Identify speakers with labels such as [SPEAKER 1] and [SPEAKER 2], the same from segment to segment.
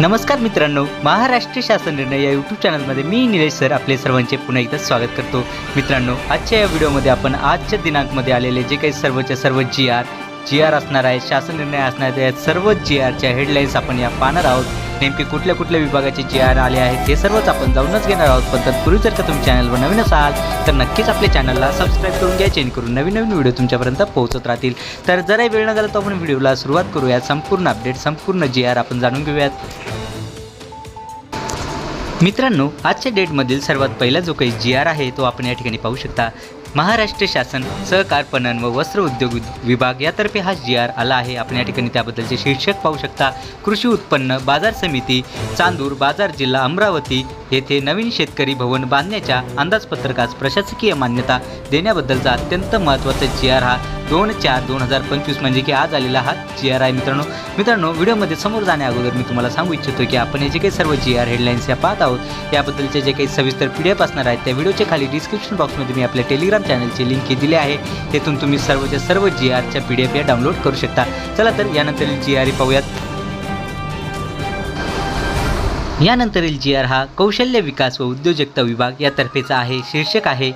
[SPEAKER 1] नमस्कार मित्रांनो महाराष्ट्र शासन निर्णय या यूट्यूब चॅनलमध्ये मी निलेश सर आपले सर्वांचे पुन्हा एकदा स्वागत करतो. मित्रांनो आजच्या या व्हिडिओमध्ये आपण आजच्या दिनांकमध्ये आलेले जे काही सर्वच्या सर्व जी आर जी आर असणार आहे शासन निर्णय असणार आहे त्या सर्व जी आरच्या हेडलाईन्स आपण या पाहणार आहोत. नेमके कुठल्या कुठल्या विभागाचे जी आर आले आहेत ते सर्वच आपण जाऊनच घेणार आहोत. पण तत्पूर्वी जर का तुम्ही चॅनलवर नवीन असाल तर नक्कीच आपल्या चॅनलला सबस्क्राईब करून घ्या जेणेकरून नवीन नवीन व्हिडिओ तुमच्यापर्यंत पोहोचत राहतील. तर जराही वेळ न झाला तर आपण व्हिडिओला सुरुवात करूयात. संपूर्ण अपडेट संपूर्ण जी आर आपण जाणून घेऊयात. मित्रांनो आजच्या डेटमधील सर्वात पहिला जो काही जी आर आहे तो आपण या ठिकाणी पाहू शकता. महाराष्ट्र शासन सहकार पणन व वस्त्र उद्योग विभाग यातर्फे हा जी आर आला आहे. आपण या ठिकाणी त्याबद्दलचे शीर्षक पाहू शकता. कृषी उत्पन्न बाजार समिती चांदूर बाजार जिल्हा अमरावती येथे नवीन शेतकरी भवन बांधण्याच्या अंदाजपत्रकास प्रशासकीय मान्यता देण्याबद्दलचा अत्यंत महत्त्वाचा जी आर हा दोन चार दोन हजार पंचवीस म्हणजे की आज आलेला हा जी आर आहे. मित्रांनो मित्रांनो व्हिडिओमध्ये समोर जाण्या अगोदर मी तुम्हाला सांगू इच्छितो की आपण हे जे काही सर्व जी आर हेडलाईन्स या पाहत आहोत याबद्दलचे जे काही सविस्तर पी डी एफ असणार आहेत त्या व्हिडिओच्या खाली डिस्क्रिप्शन बॉक्समध्ये मी आपल्या टेलिग्राम चॅनलची लिंक दिली आहे. तेथून तुम्ही सर्वच्या सर्व जी आरच्या पी डी एफ या डाउनलोड करू शकता. चला तर यानंतरील जी आर पाहूयात. यानंतरील जी आर हा कौशल्य विकास व उद्योजकता विभाग यातर्फेचा आहे शीर्षक आहे.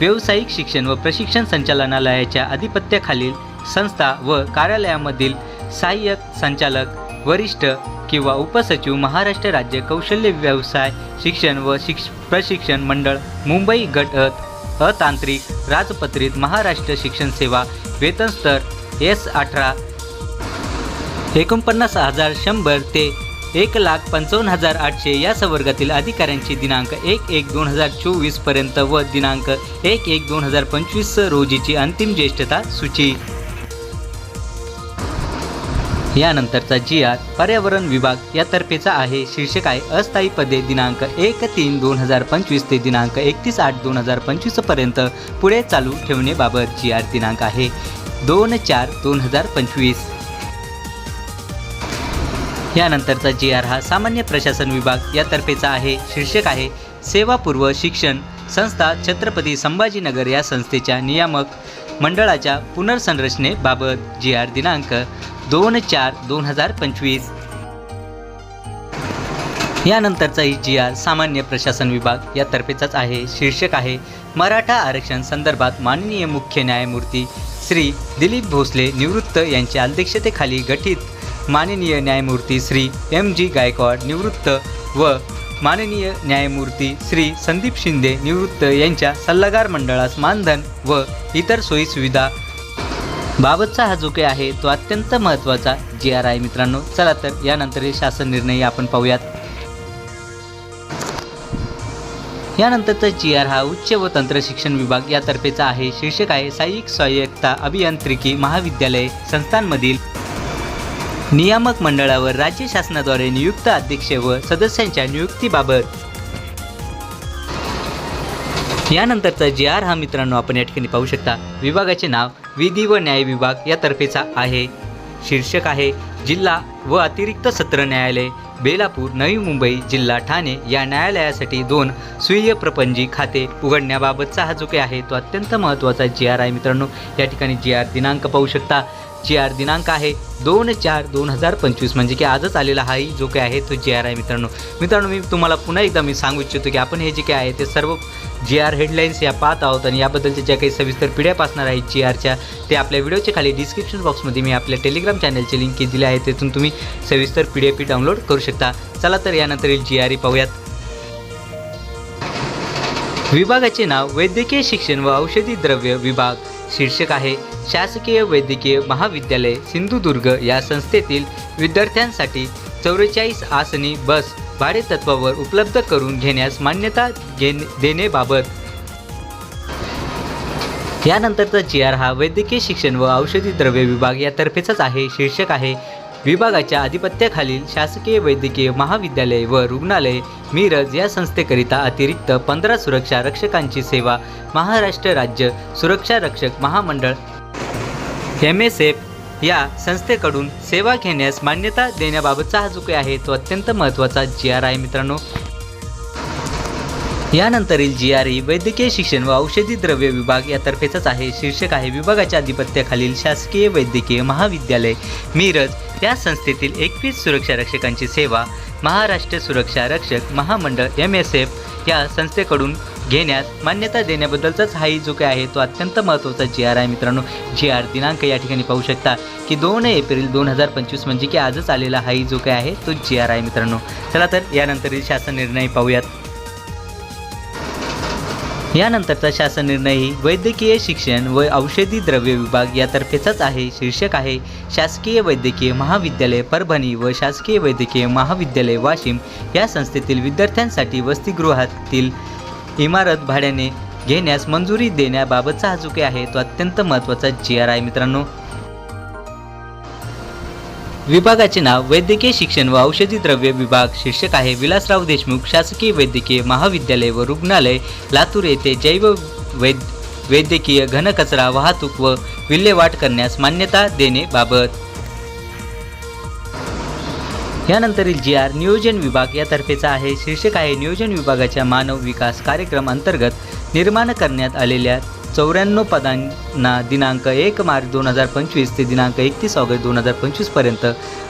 [SPEAKER 1] व्यावसायिक शिक्षण व प्रशिक्षण संचालनालयाच्या अधिपत्याखालील संस्था व कार्यालयामधील सहाय्यक संचालक वरिष्ठ किंवा उपसचिव महाराष्ट्र राज्य कौशल्य व्यवसाय शिक्षण व शिक्ष प्रशिक्षण मंडळ मुंबई गट अतांत्रिक राजपत्रित महाराष्ट्र शिक्षण सेवा वेतन स्तर एस अठरा एकोणपन्नास हजार शंभर ते एक लाख पंचावन्न हजार आठशे या संवर्गातील अधिकाऱ्यांची दिनांक एक एक दोन हजार चोवीसपर्यंत व दिनांक एक एक दोन हजार पंचवीस रोजीची अंतिम ज्येष्ठता सूची. यानंतरचा जी आर पर्यावरण विभाग यातर्फेचा आहे. शीर्षक आहे अस्थायी पदे दिनांक एक तीन दोन हजार पंचवीस ते दिनांक एकतीस आठ दोन हजार पंचवीसपर्यंत पुढे चालू ठेवणेबाबत जी आर दिनांक आहे. दोन चार दोन हजार पंचवीस. यानंतरचा जी आर हा सामान्य प्रशासन विभाग यातर्फेचा आहे. शीर्षक आहे सेवापूर्व शिक्षण संस्था छत्रपती संभाजीनगर या संस्थेच्या नियामक मंडळाच्या पुनर्संरचनेबाबत जी आर दिनांक दोन चार दोन हजार पंचवीस. यानंतरचा ई जी आर सामान्य प्रशासन विभाग यातर्फेचाच आहे शीर्षक आहे मराठा आरक्षण संदर्भात माननीय मुख्य न्यायमूर्ती श्री दिलीप भोसले निवृत्त यांच्या अध्यक्षतेखाली गठीत माननीय न्यायमूर्ती श्री एम जी गायकवाड निवृत्त व माननीय न्यायमूर्ती श्री संदीप शिंदे निवृत्त यांच्या सल्लागार मंडळास मानधन व इतर सोयीसुविधा बाबतचा हा जो काही आहे तो अत्यंत महत्त्वाचा जी आर आहे मित्रांनो. चला तर यानंतर शासन निर्णय आपण पाहूयात. यानंतरचा जी आर हा उच्च व तंत्र शिक्षण विभाग यातर्फेचा आहे. शीर्षक आहे सहाय्यक स्वायत्ता अभियांत्रिकी महाविद्यालय संस्थांमधील नियामक मंडळावर राज्य शासनाद्वारे नियुक्त अध्यक्ष व सदस्यांच्या नियुक्तीबाबत. यानंतरचा जी आर हा मित्रांनो आपण या ठिकाणी पाहू शकता. विभागाचे नाव विधी व न्याय विभाग यातर्फेचा आहे. शीर्षक आहे जिल्हा व अतिरिक्त सत्र न्यायालय बेलापूर नवी मुंबई जिल्हा ठाणे या न्यायालयासाठी दोन स्वीय प्रपंजी खाते उघडण्याबाबतचा हा जो काही आहे. तो अत्यंत महत्त्वाचा जी आर आहे मित्रांनो या ठिकाणी जी आर दिनांक पाहू शकता. जी आर दिनांक आहे. दोन चार दोन हजार पंचवीस म्हणजे की आजच आलेला हाही जो काही आहे तो जी आर आहे मित्रांनो. मित्रांनो मी तुम्हाला पुन्हा एकदा मी सांगू इच्छितो की आपण हे जे काही आहे ते सर्व जी आर हेडलाईन्स या पाहत आहोत आणि याबद्दलच्या ज्या काही सविस्तर पिढ्या पासणार आहेत जी आरच्या ते आपल्या व्हिडिओच्या खाली डिस्क्रिप्शन बॉक्समध्ये मी आपल्या टेलिग्राम चॅनलची लिंक दिली आहे. तिथून तुम्ही सविस्तर पी डी एफ डाउनलोड करू शकता. चला तर यानंतरील जी आर ई पाहूयात. विभागाचे नाव वैद्यकीय शिक्षण व औषधी द्रव्य विभाग शीर्षक आहे. शासकीय वैद्यकीय महाविद्यालय सिंधुदुर्ग या संस्थेतील विद्यार्थ्यांसाठी चौवेचाळीस आसनी बस भाडेतत्वावर उपलब्ध करून घेण्यास मान्यता घेणे देण्याबाबत यानंतरचा जी आर हा वैद्यकीय शिक्षण व औषधी द्रव्य विभाग यातर्फेचाच आहे शीर्षक आहे विभागाच्या अधिपत्याखालील शासकीय वैद्यकीय महाविद्यालय व रुग्णालय मिरज या संस्थेकरिता अतिरिक्त पंधरा सुरक्षा रक्षकांची सेवा महाराष्ट्र राज्य सुरक्षा रक्षक महामंडळ एम एस एफ या संस्थेकडून सेवा घेण्यास मान्यता देण्याबाबतचा हा जो काही आहे तो अत्यंत महत्त्वाचा जी आर आहे मित्रांनो. यानंतरील जी आर ई वैद्यकीय शिक्षण व औषधी द्रव्य विभाग यातर्फेचाच आहे. शीर्षक आहे विभागाच्या अधिपत्याखालील शासकीय वैद्यकीय महाविद्यालय मिरज. या संस्थेतील एकवीस सुरक्षा रक्षकांची सेवा महाराष्ट्र सुरक्षा रक्षक महामंडळ एम एस एफ या संस्थेकडून घेण्यास मान्यता देण्याबद्दलचाच हाही जो काही आहे तो अत्यंत महत्त्वाचा जी आर आहे मित्रांनो. जी आर दिनांक या ठिकाणी पाहू शकता की दोन एप्रिल दोन हजार पंचवीस म्हणजे की आजच आलेला हाही जो काही आहे तो जी आर आहे मित्रांनो. चला तर यानंतरील शासन निर्णय पाहूयात. यानंतरचा शासन निर्णयही वैद्यकीय शिक्षण व औषधी द्रव्य विभाग यातर्फेचाच आहे शीर्षक आहे. शासकीय वैद्यकीय महाविद्यालय परभणी व शासकीय वैद्यकीय महाविद्यालय वाशिम या संस्थेतील विद्यार्थ्यांसाठी वसतिगृहातील इमारत भाड्याने घेण्यास मंजुरी देण्याबाबतचा हा जो काही आहे. तो अत्यंत महत्त्वाचा जी आर आहे मित्रांनो. विभागाचे नाव वैद्यकीय शिक्षण व औषधी द्रव्य विभाग शीर्षक आहे. विलासराव देशमुख शासकीय वैद्यकीय महाविद्यालय व रुग्णालय लातूर येथे जैव वैद वैद्यकीय घनकचरा वाहतूक व विल्हेवाट करण्यास मान्यता देणेबाबत यानंतरील जी आर नियोजन विभाग यातर्फेचा आहे. शीर्षक आहे नियोजन विभागाच्या मानव विकास कार्यक्रम अंतर्गत निर्माण करण्यात आलेल्या चौऱ्याण्णव पदांना दिनांक एक मार्च दोन हजार पंचवीस ते दिनांक एकतीस ऑगस्ट दोन हजार पंचवीसपर्यंत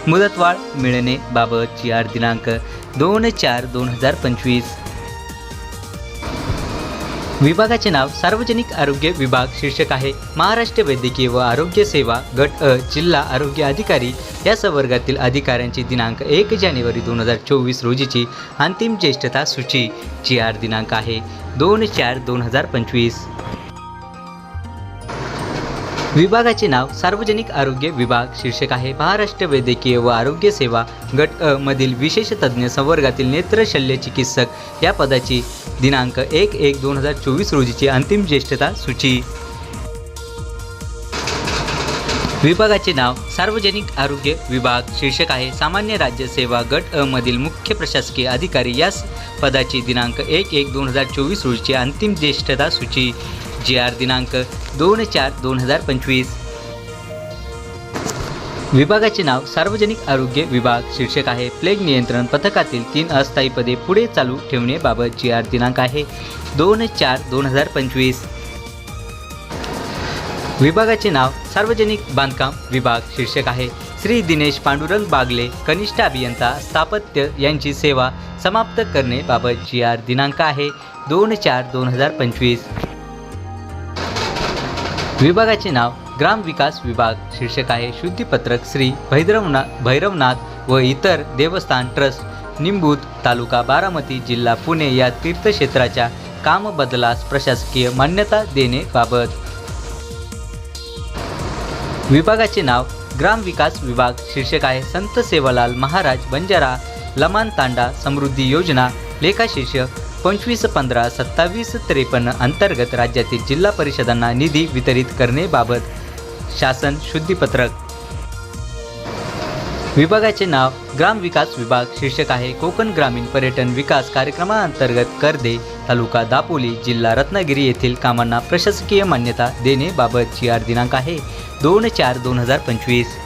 [SPEAKER 1] मुदतवाढ मिळण्याबाबत जी आर दिनांक दोन चार दोन हजार पंचवीस. विभागाचे नाव सार्वजनिक आरोग्य विभाग शीर्षक आहे. महाराष्ट्र वैद्यकीय व आरोग्य सेवा गट अ जिल्हा आरोग्य अधिकारी. या संवर्गातील अधिकाऱ्यांची दिनांक एक जानेवारी दोन हजार चोवीस रोजीची अंतिम ज्येष्ठता सूची जी आर दिनांक आहे दोन चार दोन हजार पंचवीस. विभागाचे नाव सार्वजनिक आरोग्य विभाग शीर्षक आहे. महाराष्ट्र वैद्यकीय व आरोग्य सेवा गट अ मधील विशेष तज्ज्ञ संवर्गातील नेत्र शल्य चिकित्सक या पदाची दिनांक एक एक दोन हजार चोवीस रोजीची अंतिम ज्येष्ठता सूची. विभागाचे नाव सार्वजनिक आरोग्य विभाग शीर्षक आहे सामान्य राज्य सेवा गट अ मधील मुख्य प्रशासकीय अधिकारी या पदाची दिनांक एक एक दोन हजार चोवीस रोजीची अंतिम ज्येष्ठता सूची. जी आर दिनांक दोन चार दोन हजार पंचवीस. विभागाचे नाव सार्वजनिक आरोग्य विभाग शीर्षक आहे. प्लेग नियंत्रण पथकातील तीन अस्थायी पदे पुढे चालू ठेवण्याबाबत जी आर दिनांक आहे. दोन चार दोन हजार पंचवीस. विभागाचे नाव सार्वजनिक बांधकाम विभाग शीर्षक आहे. श्री दिनेश पांडुरंग बागले कनिष्ठ अभियंता स्थापत्य यांची सेवा समाप्त करण्याबाबत जी आर दिनांक आहे. दोन चार दोन हजार पंचवीस. विभागाचे नाव ग्राम विकास विभाग शीर्षक आहे शुद्धीपत्रक श्री भैरवनाथ भैरवनाथ व इतर देवस्थान ट्रस्ट. निंबूत तालुका बारामती जिल्हा पुणे या तीर्थक्षेत्राच्या कामबदलास प्रशासकीय मान्यता देणे बाबत. विभागाचे नाव ग्राम विकास विभाग शीर्षक आहे संत सेवालाल महाराज बंजारा लमान तांडा समृद्धी योजना. लेखाशीर्ष पंचवीस पंधरा सत्तावीस त्रेपन्न अंतर्गत राज्यातील जिल्हा परिषदांना निधी वितरित करणे बाबत. शासन शुद्धीपत्रक. विभागाचे नाव ग्राम विकास विभाग शीर्षक आहे कोकण ग्रामीण पर्यटन विकास कार्यक्रमाअंतर्गत कर्दे तालुका दापोली जिल्हा रत्नागिरी येथील कामांना प्रशासकीय मान्यता देणेबाबत जी आर दिनांक आहे दोन चार दोन हजार पंचवीस.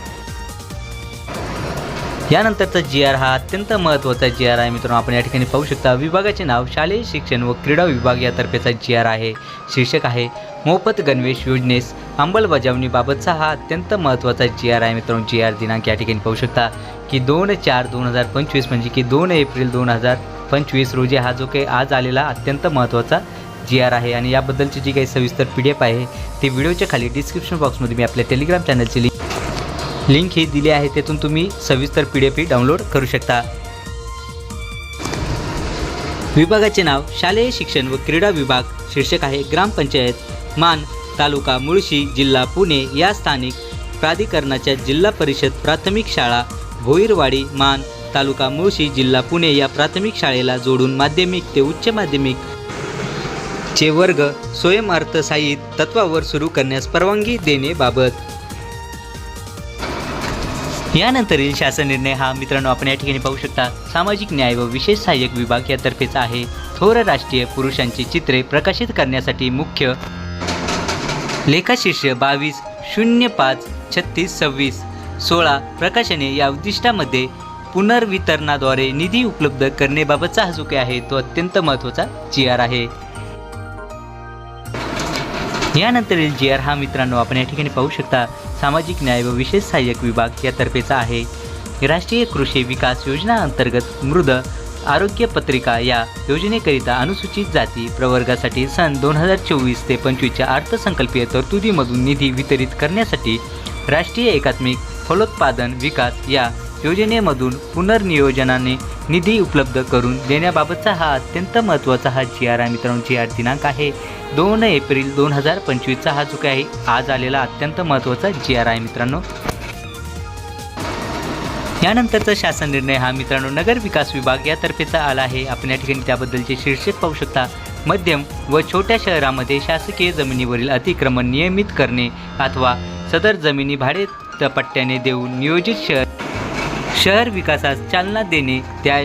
[SPEAKER 1] यानंतरचा जी आर हा अत्यंत महत्त्वाचा जी आर आहे. मित्रांनो आपण या ठिकाणी पाहू शकता विभागाचे नाव शालेय शिक्षण व क्रीडा विभाग यातर्फेचा जी आर आहे. शीर्षक आहे मोफत गणवेश योजनेस अंमलबजावणीबाबतचा हा अत्यंत महत्त्वाचा जी आर आहे मित्रांनो जी आर दिनांक या ठिकाणी पाहू शकता की दोन चार दोन हजार पंचवीस म्हणजे की दोन एप्रिल दोन हजार पंचवीस रोजी हा जो काही आज आलेला अत्यंत महत्त्वाचा जी आर आहे. आणि याबद्दलची जी काही सविस्तर पी डी एफ आहे ती व्हिडिओच्या खाली डिस्क्रिप्शन बॉक्समध्ये मी आपल्या टेलिग्राम चॅनलची लिंक लिंक ही दिली आहे. तेथून तुम्ही सविस्तर पी डी एफ ही डाउनलोड करू शकता. विभागाचे नाव शालेय शिक्षण व क्रीडा विभाग शीर्षक आहे ग्रामपंचायत मान तालुका मुळशी जिल्हा पुणे या स्थानिक प्राधिकरणाच्या जिल्हा परिषद प्राथमिक शाळा भोईरवाडी मान तालुका मुळशी जिल्हा पुणे या प्राथमिक शाळेला जोडून माध्यमिक ते उच्च माध्यमिक चे वर्ग स्वयंअर्थसाहित तत्वावर सुरू करण्यास परवानगी देणेबाबत यानंतरील शासन निर्णय हा मित्रांनो आपण या ठिकाणी पाहू शकता. सामाजिक न्याय व विशेष सहाय्यक विभाग यातर्फेचा आहे. थोर राष्ट्रीय पुरुषांची चित्रे प्रकाशित करण्यासाठी मुख्य लेखाशीर्ष बावीस शून्य पाच छत्तीस सव्वीस. सोळा प्रकाशने या उद्दिष्टामध्ये पुनर्वितरणाद्वारे निधी उपलब्ध करण्याबाबतचा हा जो काही आहे तो अत्यंत महत्त्वाचा जी आर आहे. यानंतरील जी आर हा मित्रांनो आपण या ठिकाणी पाहू शकता सामाजिक न्याय व विशेष सहाय्यक विभाग यातर्फेचा आहे. राष्ट्रीय कृषी विकास योजना अंतर्गत मृद आरोग्य पत्रिका या योजनेकरिता अनुसूचित जाती प्रवर्गासाठी सन दोन हजार चोवीस ते पंचवीसच्या अर्थसंकल्पीय तरतुदीमधून निधी वितरित करण्यासाठी राष्ट्रीय एकात्मिक फलोत्पादन विकास या योजनेमधून पुनर्नियोजनाने निधी उपलब्ध करून देण्याबाबतचा हा अत्यंत महत्त्वाचा हा जी आर आहे मित्रांनो जी आर दिनांक आहे. दोन एप्रिल दोन हजार पंचवीसचा हा जो काही आहे आज आलेला अत्यंत महत्त्वाचा जी आर आहे मित्रांनो यानंतरचा शासन निर्णय हा मित्रांनो नगर विकास विभाग यातर्फेचा आला आहे. आपण या ठिकाणी त्याबद्दलचे शीर्षक पाहू शकता. मध्यम व छोट्या शहरामध्ये शासकीय जमिनीवरील अतिक्रमण नियमित करणे अथवा सदर जमिनी भाडे पट्ट्याने देऊन नियोजित शहर शहर विकासास चालना देणे त्या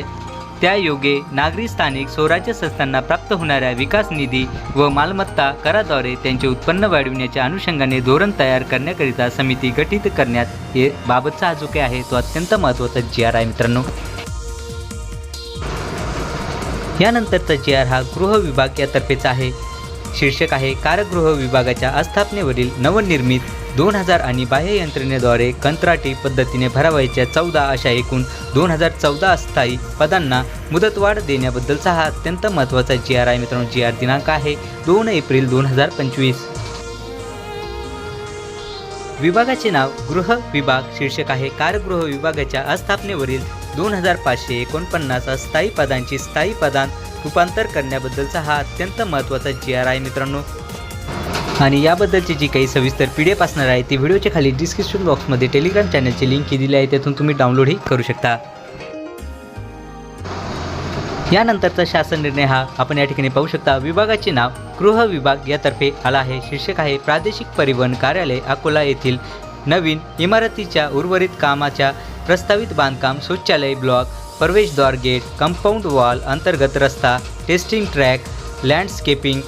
[SPEAKER 1] त्या योगे नागरी स्थानिक स्वराज्य संस्थांना प्राप्त होणाऱ्या विकास निधी व मालमत्ता कराद्वारे त्यांचे उत्पन्न वाढविण्याच्या अनुषंगाने धोरण तयार करण्याकरिता समिती गठीत करण्यात हे बाबतचा हा जो काही आहे तो अत्यंत महत्त्वाचा जी आर आहे मित्रांनो. यानंतरचा जी आर हा गृह विभाग यातर्फेचा आहे. शीर्षक आहे कारगृह विभागाच्या आस्थापनेवरील नवनिर्मित दोन हजार आणि बाह्य यंत्रणेद्वारे कंत्राटी पद्धतीने भरावयाच्या चौदा अशा एकूण दोन हजार चौदा अस्थायी पदांना मुदतवाढ देण्याबद्दलचा हा अत्यंत महत्त्वाचा जी आर आहे मित्रांनो जी आर दिनांक आहे दोन एप्रिल दोन हजार पंचवीस. विभागाचे नाव गृह विभाग शीर्षक आहे कारगृह विभागाच्या आस्थापनेवरील दोन हजार पाचशे एकोणपन्नास अस्थायी पदांची स्थायी पदांत रूपांतर करण्याबद्दलचा हा अत्यंत महत्त्वाचा जी आर आहे मित्रांनो. आणि याबद्दलची जी काही सविस्तर पी डी एफ असणार आहे ती व्हिडिओच्या खाली डिस्क्रिप्शन बॉक्समध्ये टेलिग्राम चॅनलची लिंक दिली आहे त्यातून तुम्ही डाउनलोडही करू शकता. यानंतरचा शासन निर्णय हा आपण या ठिकाणी पाहू शकता. विभागाचे नाव गृह विभाग यातर्फे आला आहे. शीर्षक आहे प्रादेशिक परिवहन कार्यालय अकोला येथील नवीन इमारतीच्या उर्वरित कामाच्या प्रस्तावित बांधकाम शौचालय ब्लॉक प्रवेशद्वार गेट कंपाऊंड वॉल अंतर्गत रस्ता testing track landscaping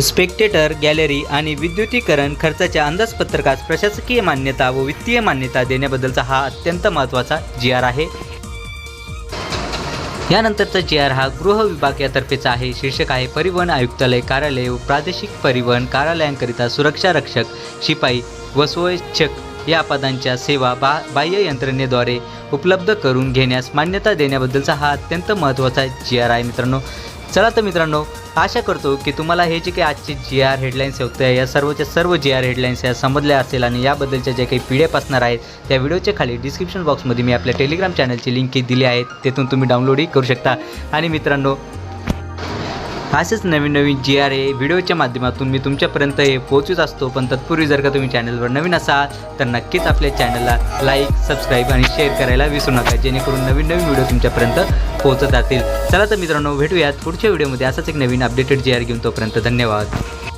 [SPEAKER 1] spectator gallery आणि विद्युतीकरण खर्चाच्या अंदाजपत्रकास प्रशासकीय मान्यता व वित्तीय मान्यता देण्याबद्दलचा हा अत्यंत महत्त्वाचा जी आर आहे यानंतरचा जी आर हा गृह विभाग यातर्फेचा आहे शीर्षक आहे परिवहन आयुक्तालय कार्यालय व प्रादेशिक परिवहन कार्यालयांकरिता सुरक्षा रक्षक शिपाई व स्वयच्छक या पदांच्या सेवा बा बाह्य यंत्रणेद्वारे उपलब्ध करून घेण्यास मान्यता देण्याबद्दलचा हा अत्यंत महत्त्वाचा जी आर आहे मित्रांनो. चला तर मित्रांनो आशा करतो की तुम्हाला हे जे काही आजचे जी आर हेडलाईन्स होते या सर्वच्या सर्व जी आर हेडलाईन्स या समजल्या असेल आणि याबद्दलच्या ज्या काही पी असणार आहेत त्या व्हिडिओच्या खाली डिस्क्रिप्शन बॉक्समध्ये मी आपल्या टेलिग्राम चॅनलची लिंक दिली आहे तेथून तुम्ही डाउनलोडही करू शकता. आणि मित्रांनो असेच नवीन नवीन जी आर ए व्हिडिओच्या माध्यमातून मी तुमच्यापर्यंत हे पोहोचत असतो. पण तत्पूर्वी जर का तुम्ही चॅनलवर नवीन असाल तर नक्कीच आपल्या चॅनलला लाईक सबस्क्राईब आणि शेअर करायला विसरू नका. जेणेकरून नवीन नवीन व्हिडिओ तुमच्यापर्यंत पोहोचत जातील चला तर मित्रांनो भेटूयात पुढच्या व्हिडिओमध्ये. असाच एक नवीन अपडेटेड जी आर घेऊन तोपर्यंत धन्यवाद.